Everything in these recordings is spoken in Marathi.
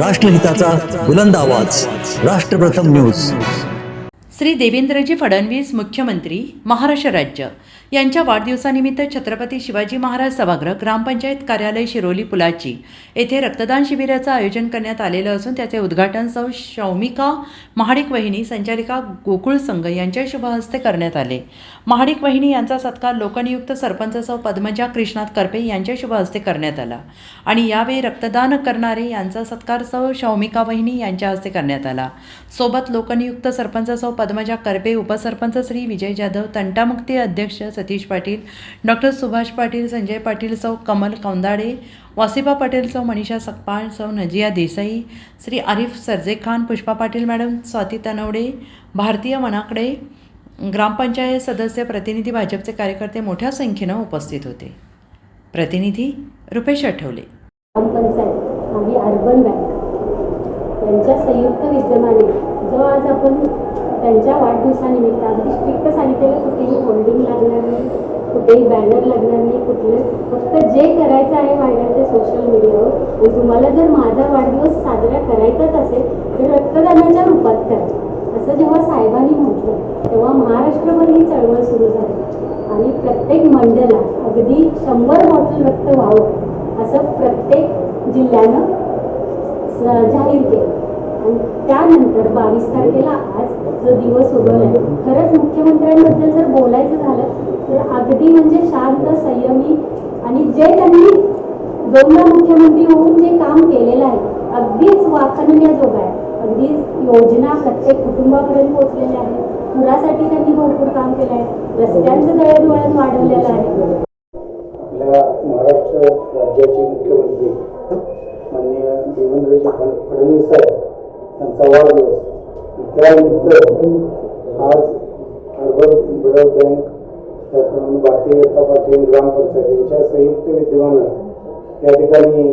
राष्ट्रहिताचा बुलंद आवाज. राष्ट्रप्रथम न्यूज. श्री देवेंद्रजी फडणवीस मुख्यमंत्री महाराष्ट्र राज्य. यांच्या वाढदिवसानिमित्त छत्रपती शिवाजी महाराज सभागृह ग्रामपंचायत कार्यालय शिरोली पुलाची येथे रक्तदान शिबिराचं आयोजन करण्यात आलेलं असून त्याचे उद्घाटन सौ शौमिका महाडिक वहिनी संचालिका गोकुळ संघ यांच्या शुभहस्ते करण्यात आले. महाडिक वहिनी यांचा सत्कार लोकनियुक्त सरपंच सौ पद्मजा कृष्णात करपे यांच्या शुभ हस्ते करण्यात आला आणि यावेळी रक्तदान करणारे यांचा सत्कार सौ शौमिका वहिनी यांच्या हस्ते करण्यात आला. सोबत लोकनियुक्त सरपंच सौ पद्मजा करपे उपसरपंच श्री विजय जाधव तंटामुक्ती अध्यक्ष सतीश पाटील डॉक्टर सुभाष पाटील संजय पाटील सौ कमल कौंदाडे वासिबा पाटील सौ मनीषा सकपाळ सौ नजिया देसाई श्री आरिफ सरजे खान पुष्पा पाटील मॅडम स्वाती तनवडे भारतीय मनाकडे ग्रामपंचायत सदस्य प्रतिनिधी भाजपचे कार्यकर्ते मोठ्या संख्येनं उपस्थित होते. प्रतिनिधी रुपेश आठवले. ग्रामपंचायत आणि अर्बन बँक. यांच्या संयुक्त विद्यमाने जो आज आपण त्यांच्या वाढदिवसानिमित्त अगदी स्ट्रिक्ट सांगितलेलं कुठेही होल्डिंग लागणार नाही कुठेही बॅनर लागणार नाही कुठले फक्त जे करायचं आहे व्हायरल ते सोशल मीडियावर आणि तुम्हाला जर माझा वाढदिवस साजरा करायचाच असेल तर रक्तदानाच्या रूपात करा. असं जेव्हा साहेबांनी म्हटलं तेव्हा महाराष्ट्रभर ही चळवळ सुरू झाली. आणि प्रत्येक मंडला अगदी शंभर बॉटल रक्त व्हावं असं प्रत्येक जिल्ह्यानं स- जाहीर केलं. त्यानंतर बावीस तारखेला आज जो दिवस उगवला खरंच मुख्यमंत्र्यांबद्दल जर बोलायचं झालं तर अगदी म्हणजे शांत संयमी आणि जे त्यांनी दोनदा मुख्यमंत्री होऊन जे काम केलेलं आहे अगदीच वाखाणण्याजोगं आहे. अगदी योजना प्रत्येक कुटुंबापर्यंत पोहोचलेल्या आहेत. पुरासाठी त्यांनी भरपूर काम केलं आहे. रस्त्यांचं दळणवळण वाढवलेलं आहे. आपल्या महाराष्ट्र राज्याचे मुख्यमंत्री यांचा वाढदिवस त्यानिमित्त आज अर्बन ब्लड बँक त्याप्रमाणे भारतीय जनता पार्टी आणि ग्रामपंचायत यांच्या संयुक्त विद्यमानं या ठिकाणी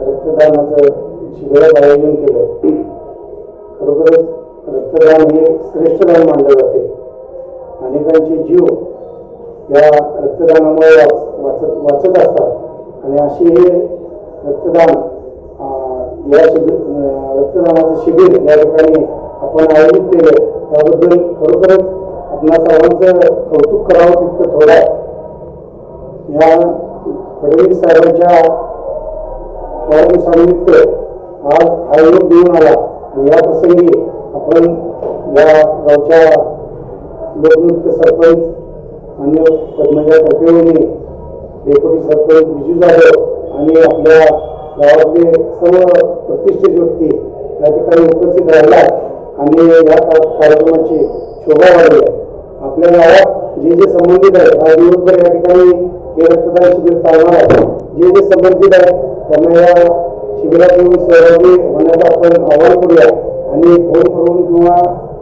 रक्तदानाचं शिबिरात आयोजन केलं खरोखरच रक्तदान हे श्रेष्ठ दान मानलं जाते अनेकांचे जीव या रक्तदानामुळे वाच वाचत वाचत असतात. आणि असे हे रक्तदान या शिबिर रक्तदानाचं शिबिर या ठिकाणी आपण आयोजित केलं त्याबद्दल खरोखरच आपणा सर्वांचं कौतुक करावं तितकं थोडं आहे. या फडणवीस साहेबांच्या वाढदिवसानिमित्त आज हा योग घेऊन आला आणि या प्रसंगी आपण या गावच्या लोकनियुक्त सरपंच मान्य पद्मजा टप्पेवणी डेप्युटी सरपंच विजू जाधव आणि आपल्या गावातले सर्व प्रतिष्ठित व्यक्ती या ठिकाणी उपस्थित राहिला आणि या कार्यक्रमाची शोभा वाढली. आहे आपल्या गावात जे जे संबंधित आहे हा दिवसभर या ठिकाणी हे रक्तदान शिबिर चालणार आहे. जे जे संबंधित आहे त्यांना या शिबिरात येऊन सहभागी होण्याचं आपण आवाहन करूया आणि फोन करून किंवा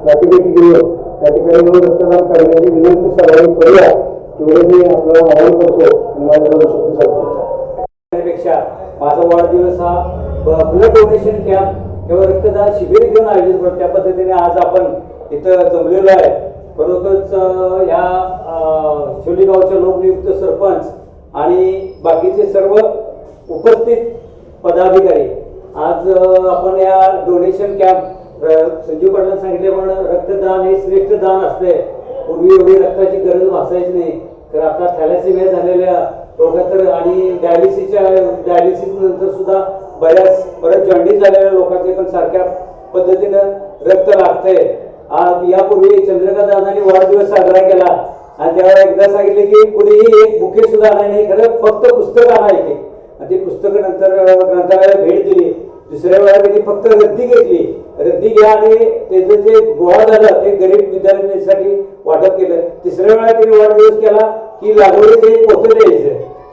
गाठीभेटी घेऊन त्या ठिकाणी येऊन रक्तदान करण्याची विनंती सर्वांनी करूया. तेवढे मी आपल्याला आवाहन करतो. आणि माझ्या शब्द सांगतो पेक्षा माझा वाढदिवस हा ब्लड डोनेशन कॅम्प किंवा रक्तदान शिबिर घेऊन आयोजित करतो त्या पद्धतीने आज आपण इथं जमलेलो आहे. खरोखरच ह्या शिवलीगावच्या लोकनियुक्त सरपंच आणि बाकीचे सर्व उपस्थित पदाधिकारी आज आपण या डोनेशन कॅम्प संजीव पाटलांनी सांगितल्याप्रमाणे रक्तदान हे श्रेष्ठ दान असते. पूर्वी एवढी रक्ताची गरज भासायची नाही. तर आता थॅलेसिमिया झालेल्या तर आणि डायलिसिसच्या डायलिसिस नंतर सुद्धा बऱ्याच बऱ्याच जॉन्डिस झालेल्या लोकांचे पण सारख्या पद्धतीनं रक्त लागतंय. आज यापूर्वी चंद्रकांत दादांनी वाढदिवस साजरा केला. आणि त्यावेळेला एकदा सांगितले की कुणीही एक बुके सुद्धा नाही खरं फक्त पुस्तक आणा एक. आणि ती पुस्तकं नंतर ग्रंथालयाला भेट दिली. दुसऱ्या वेळा त्यांनी फक्त रद्दी घेतली. रद्दी घ्या आणि त्याचं जे गोळा झालं ते गरीब विद्यार्थ्यांसाठी वाटप केलं. तिसऱ्या वेळा त्यांनी वाढदिवस केला की लागवडीचे पोते पोतं द्यायचं.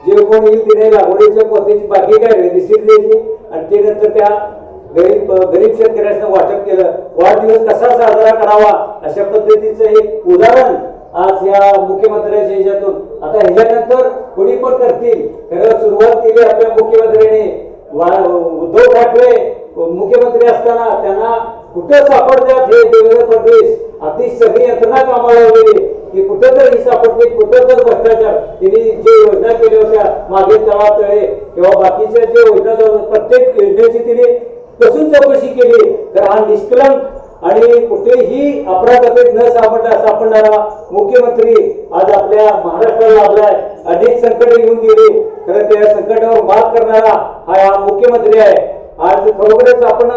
जे कोण येईल तिने लागवडीच्या पोत्याची बाकी काय रिसिप्ट द्यायची. आणि ते नंतर त्या गरीब गरीब शेतकऱ्यांना वाटप केलं. वाढदिवस कसा साजरा करावा अशा पद्धतीचं एक उदाहरण आज या मुख्यमंत्र्यांच्या ह्याच्यातून. आता ह्याच्यानंतर कोणी पण करतील. खरं सुरुवात केली आपल्या मुख्यमंत्र्यांनी. वा- उद्धव ठाकरे मुख्यमंत्री असताना त्यांना कुठं सापडतात हे देवेंद्र फडणवीस? अगदी सगळी यंत्रणा कामाला लावली की कुठं तर ही सापडते कुठं तर भ्रष्टाचार. त्यांनी जे योजना केल्या होत्या मागे तळातळे किंवा बाकीच्या जे योजना प्रत्येक योजनेची तिने कसून चौकशी केली. तर हा निष्कलंक आणि कुठेही अपराधात न सापडला सापडणारा मुख्यमंत्री आज आपल्या महाराष्ट्राला लाभलाय अनेक संकट येऊन गेली. खरं त्या संकटावर मात करणारा हा मुख्यमंत्री आहे. आज खरोखरच आपण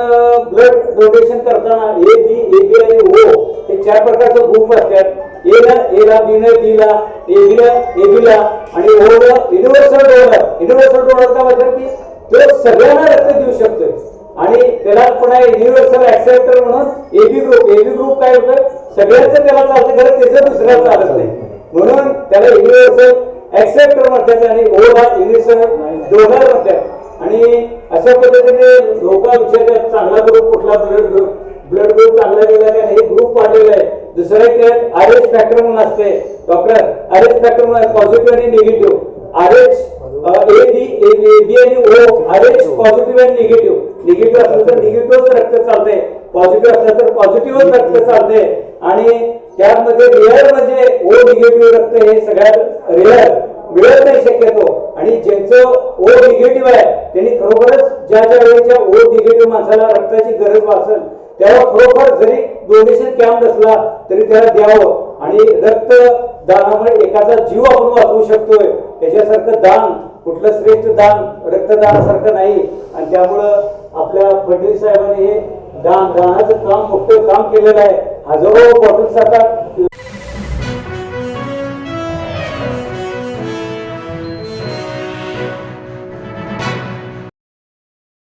ब्लड डोनेशन करताना ए बी ए बी आणि ओ हे चार प्रकारचे ग्रुप असतात. ए ला ए ला बी ला बी ला ए बी ला ए बी ला आणि ओ ला युनिव्हर्सल डोनर युनिव्हर्सल डोनर का मतलब की तो सगळ्यांना रक्त देऊ शकतोय. आणि त्याला पुन्हा युनिव्हर्सल ऍक्सेप्टर म्हणून एबी ग्रुप एबी ग्रुप काय होतं? सगळ्यांचं त्याला चालतं खरं त्याचं दुसऱ्या चालत नाही. म्हणून त्याला युनिव्हर्सल ऍक्सेप्टर म्हणतात आणि ओला युनिव्हर्सल डोनर म्हणतात. आणि अशा पद्धतीने लोक विचारतात चांगला ग्रुप कुठला ब्लड ग्रुप ब्लड ग्रुप चांगला गेला का हे ग्रुप वाढलेला आहे. दुसरं एक आर एच फॅक्टर म्हणून असते. डॉक्टर आर एच फॅक्टर म्हणून पॉझिटिव्ह आणि negative R H A B A B आणि ओ आर एच पॉझिटिव्ह आणि निगेटिव्ह निगेटिव्ह असलं तर निगेटिव्हच रक्त चालतंय. पॉझिटिव्ह असलं तर पॉझिटिव्हच रक्त चालतंय. आणि त्यामध्ये रेअर म्हणजे ओ निगेटिव्ह रक्त हे सगळ्यात रेअर मिळत नाही शक्यतो. आणि ज्यांचं ओ निगेटिव्ह आहे त्यांनी खरोखरच ज्या ज्या वेळेच्या ओ निगेटिव्ह माणसाला रक्ताची गरज भासेल तेव्हा खरोखर जरी डोनेशन कॅम्प नसला तरी त्याला द्यावं. आणि रक्त दानामुळे एकाचा जीव आपण वाचवू शकतोय. त्याच्यासारखं दान कुठलं श्रेष्ठ दान रक्तदानासारखं नाही. आणि त्यामुळं आपल्या फडणवीस साहेबांनी हे दान दानाचं काम मोठं काम केलेलं आहे. हजारो बॉटल्स आता